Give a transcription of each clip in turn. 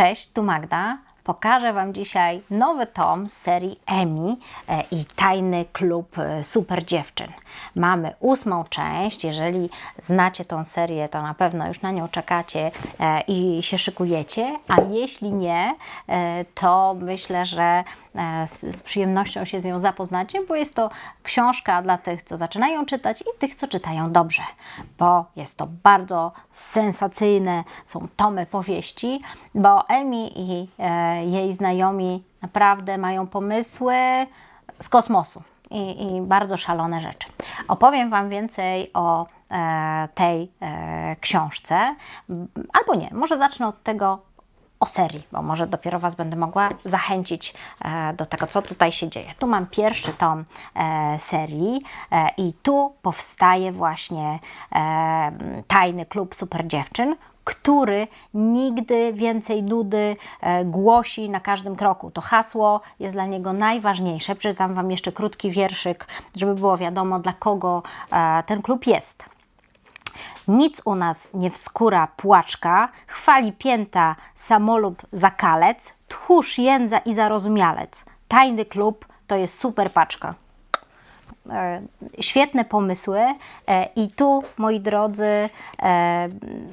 Cześć, tu Magda. Pokażę Wam dzisiaj nowy tom z serii Emi e, i Tajny Klub e, Super Dziewczyn. Mamy ósmą część. Jeżeli znacie tą serię, to na pewno już na nią czekacie e, i się szykujecie, a jeśli nie, to myślę, że z, przyjemnością się z nią zapoznacie, bo jest to książka dla tych, co zaczynają czytać i tych, co czytają dobrze, bo jest to bardzo sensacyjne, są tomy powieści, bo Emi i jej znajomi naprawdę mają pomysły z kosmosu i, i bardzo szalone rzeczy. Opowiem Wam więcej o e, tej e, książce, albo nie, może zacznę od tego, o serii, bo może dopiero Was będę mogła zachęcić e, do tego, co tutaj się dzieje. Tu mam pierwszy tom serii i tu powstaje właśnie tajny klub super dziewczyn, który nigdy więcej nudy e, głosi na każdym kroku. To hasło jest dla niego najważniejsze. Przeczytam Wam jeszcze krótki wierszyk, żeby było wiadomo, dla kogo e, ten klub jest. Nic u nas nie wskóra płaczka, chwali pięta samolub zakalec, tchórz jędza i zarozumialec. Tajny klub to jest super paczka. E, Świetne pomysły e, i tu, moi drodzy, e,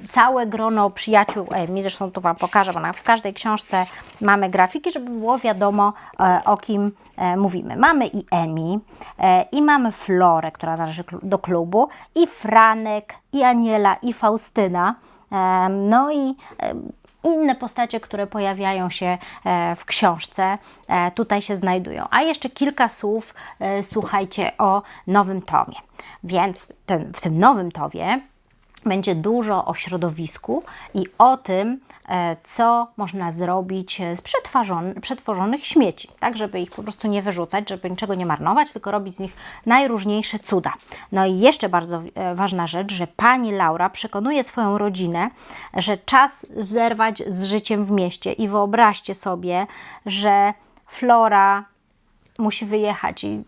całe grono przyjaciół Emi, zresztą tu Wam pokażę, bo w każdej książce mamy grafiki, żeby było wiadomo o kim mówimy. Mamy i Emi, i mamy Florę, która należy do klubu, i Franek, i Aniela, i Faustyna, no i inne postacie, które pojawiają się e, w książce, e, tutaj się znajdują. A jeszcze kilka słów, e, słuchajcie, o nowym tomie. Więc ten, w tym nowym tomie będzie dużo o środowisku i o tym, e, co można zrobić e, z przetworzon- przetworzonych śmieci, tak, żeby ich po prostu nie wyrzucać, żeby niczego nie marnować, tylko robić z nich najróżniejsze cuda. No i jeszcze bardzo e, ważna rzecz, że pani Laura przekonuje swoją rodzinę, że czas zerwać z życiem w mieście i wyobraźcie sobie, że Flora musi wyjechać i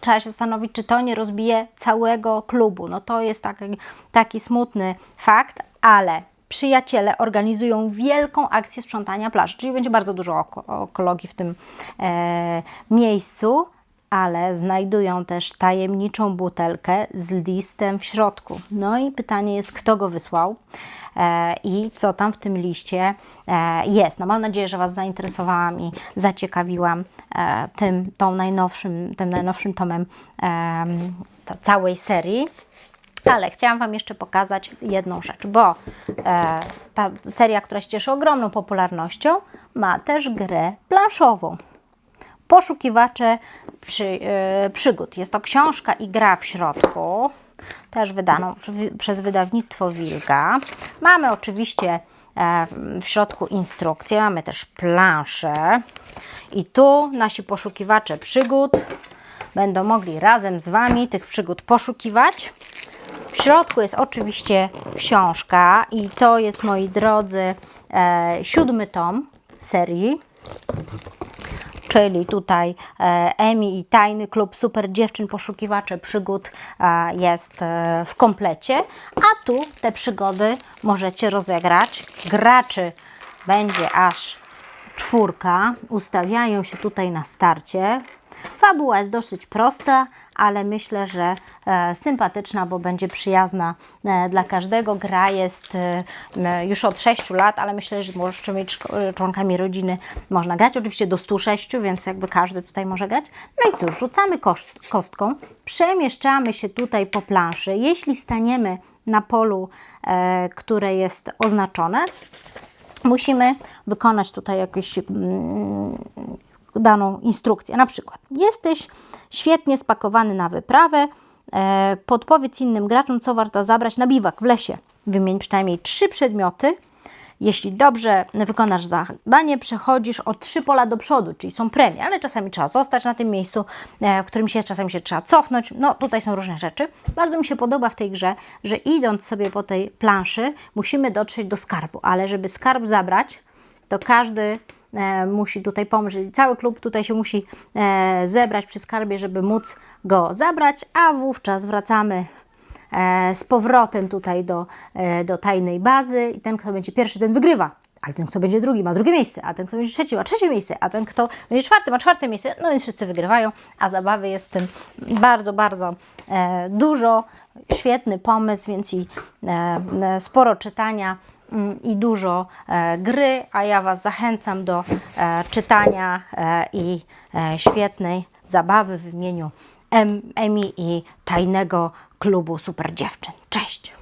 trzeba się zastanowić, czy to nie rozbije całego klubu. No to jest taki, taki smutny fakt, ale przyjaciele organizują wielką akcję sprzątania plaży, czyli będzie bardzo dużo ekologii w tym e, miejscu, ale znajdują też tajemniczą butelkę z listem w środku. No i pytanie jest, kto go wysłał e, i co tam w tym liście e, jest. No mam nadzieję, że Was zainteresowałam i zaciekawiłam e, tym, tą najnowszym, tym najnowszym tomem całej serii. Ale chciałam Wam jeszcze pokazać jedną rzecz, bo ta seria, która się cieszy ogromną popularnością, ma też grę planszową. Poszukiwacze przy, e, przygód. Jest to książka i gra w środku, też wydaną przez wydawnictwo Wilga. Mamy oczywiście e, w środku instrukcję, mamy też planszę i tu nasi poszukiwacze przygód będą mogli razem z Wami tych przygód poszukiwać. W środku jest oczywiście książka i to jest, moi drodzy, e, siódmy tom serii czyli tutaj e, Emi i Tajny Klub Super Dziewczyn Poszukiwacze Przygód e, jest e, w komplecie, a tu te przygody możecie rozegrać. Graczy będzie aż czwórka, ustawiają się tutaj na starcie. Fabuła jest dosyć prosta, ale myślę, że e, sympatyczna, bo będzie przyjazna e, dla każdego. Gra jest e, już od 6 lat, ale myślę, że możecie mieć członkami rodziny można grać. Oczywiście do 106, więc jakby każdy tutaj może grać. No i cóż, rzucamy koszt, kostką, przemieszczamy się tutaj po planszy. Jeśli staniemy na polu, które jest oznaczone, musimy wykonać tutaj jakieś mm, daną instrukcję. Na przykład, jesteś świetnie spakowany na wyprawę, e, podpowiedz innym graczom, co warto zabrać na biwak w lesie. Wymień przynajmniej trzy przedmioty. Jeśli dobrze wykonasz zadanie, przechodzisz o trzy pola do przodu, czyli są premie, ale czasami trzeba zostać na tym miejscu, e, w którym się jest, czasami się trzeba cofnąć. No tutaj są różne rzeczy. Bardzo mi się podoba w tej grze, że idąc sobie po tej planszy, musimy dotrzeć do skarbu, ale żeby skarb zabrać, to każdy musi tutaj czyli cały klub tutaj się musi e, zebrać przy skarbie, żeby móc go zabrać, a wówczas wracamy e, z powrotem tutaj do, e, do tajnej bazy i ten, kto będzie pierwszy, ten wygrywa. ale ten, kto będzie drugi, ma drugie miejsce, a ten, kto będzie trzeci, ma trzecie miejsce, a ten, kto będzie czwarty, ma czwarte miejsce. No więc wszyscy wygrywają, a zabawy jest w tym bardzo, bardzo e, dużo. Świetny pomysł, więc i e, e, sporo czytania i dużo e, gry, a ja Was zachęcam do e, czytania e, i świetnej zabawy w imieniu Em- Emi i tajnego klubu Super Dziewczyn. Cześć!